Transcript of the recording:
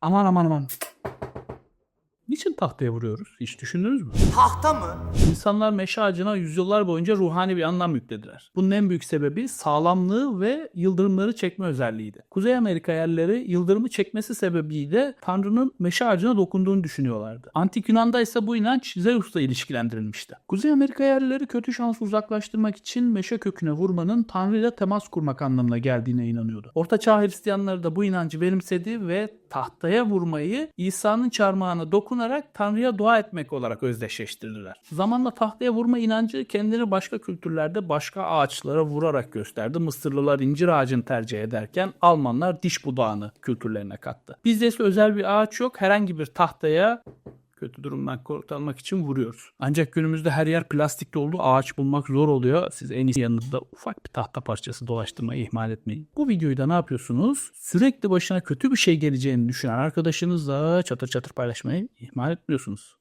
Aman aman aman. Niçin tahtaya vuruyoruz? Hiç düşündünüz mü? Tahta mı? İnsanlar meşe ağacına yüzyıllar boyunca ruhani bir anlam yüklediler. Bunun en büyük sebebi sağlamlığı ve yıldırımları çekme özelliğiydi. Kuzey Amerika yerleri yıldırımı çekmesi sebebiyle Tanrı'nın meşe ağacına dokunduğunu düşünüyorlardı. Antik Yunan'da ise bu inanç Zeus'la ilişkilendirilmişti. Kuzey Amerika yerlileri kötü şansı uzaklaştırmak için meşe köküne vurmanın Tanrı ile temas kurmak anlamına geldiğine inanıyordu. Ortaçağ Hristiyanları da bu inancı benimsedi ve tahtaya vurmayı İsa'nın çarmıhına dokunarak Tanrı'ya dua etmek olarak özdeşleştirdiler. Zamanla tahtaya vurma inancı kendini başka kültürlerde başka ağaçlara vurarak gösterdi. Mısırlılar incir ağacını tercih ederken Almanlar diş budağını kültürlerine kattı. Bizde ise özel bir ağaç yok. Herhangi bir tahtaya kötü durumdan kurtarmak için vuruyoruz. Ancak günümüzde her yer plastikli olduğu ağaç bulmak zor oluyor. Siz en iyisi yanınızda ufak bir tahta parçası dolaştırmayı ihmal etmeyin. Bu videoyu da ne yapıyorsunuz? Sürekli başına kötü bir şey geleceğini düşünen arkadaşınızla çatır çatır paylaşmayı ihmal etmiyorsunuz.